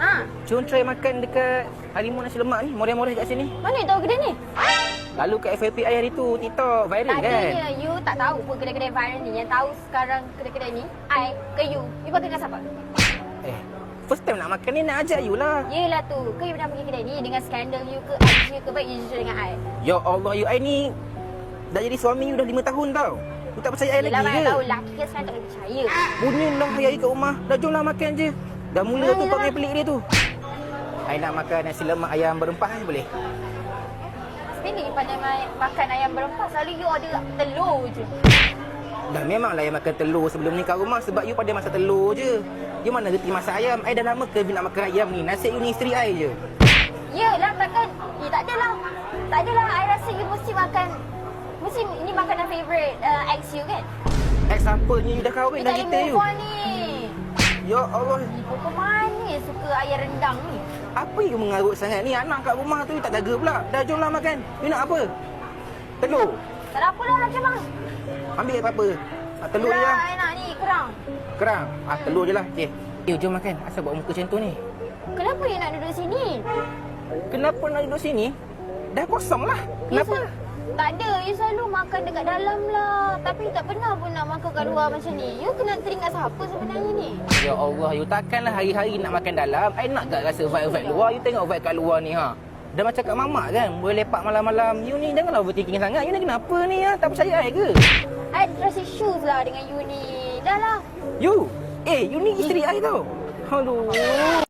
Ha? Cuma try makan dekat Harimau Nasi Lemak ni. Murah-murah kat sini. Mana tahu kedai ni? Lalu kat FYP hari tu, TikTok viral kan? Tadinya you tak tahu pun kedai-kedai viral ni. Yang tahu sekarang kedai-kedai ni, I ke you. You pakai dengan siapa? Eh, first time nak makan ni nak ajak you lah. Yelah tu. Ke you pernah pergi kedai ni dengan skandal you ke, IG you ke, baik you jujur dengan I. Ya Allah, you I ni dah jadi suami you dah 5 tahun tau. You tak percaya I Yelah lagi ke? tahu lelaki kan sekarang tak boleh percaya. Bunyin lah hari-hari kat rumah. Dah jom lah makan je. Dah mula tu Ayolah. perangai pelik dia tu. I nak makan nasi lemak ayam berempah ni boleh? You pandai ma- makan ayam berempah. Selalu you order telur je. Dah memanglah I makan telur sebelum ni kat rumah sebab you pada masak telur je. You mana reti masak ayam? I dah lama ke nak makan ayam ni? Nasi you ni isteri I je. Yelah takkan. Eh tak adalah. Tak adalah. I rasa you mesti makan. Mesti ini makanan favourite uh, ex you kan? Ex apa ni? You dah kahwin You dah tak kita boleh you. move on ni. Ya Allah. Ibu ke mana suka ayam rendang ni? Apa you mengarut sangat ni? Anak kat rumah tu tak jaga pula. Dah jom lah makan. You nak apa? Telur. Tak ada apa lah macam mana? Ambil apa-apa. Ah, telur je lah. I nak ni kerang. Kerang. Ah, telur je lah. Okay. Eh, jom makan. Asal buat muka macam tu ni? Kenapa you nak duduk sini? Kenapa nak duduk sini? Dah kosong lah. Kenapa? sel- tak ada. You selalu makan dekat dalam lah. Tapi tak pernah pun nak makan kat luar macam ni. You kena teringat siapa sebenarnya ni? Ya Allah, you takkanlah hari-hari nak makan dalam. I nak gak rasa vibe-vibe luar. You tengok vibe kat luar ni ha. Dah macam kat mamak kan. Boleh lepak malam-malam. You ni janganlah overthinking sangat. You ni kenapa ni ha? Tak percaya I ke? I trust issues lah dengan you ni. Dah lah. You? Eh, you ni isteri I tau. Aduh.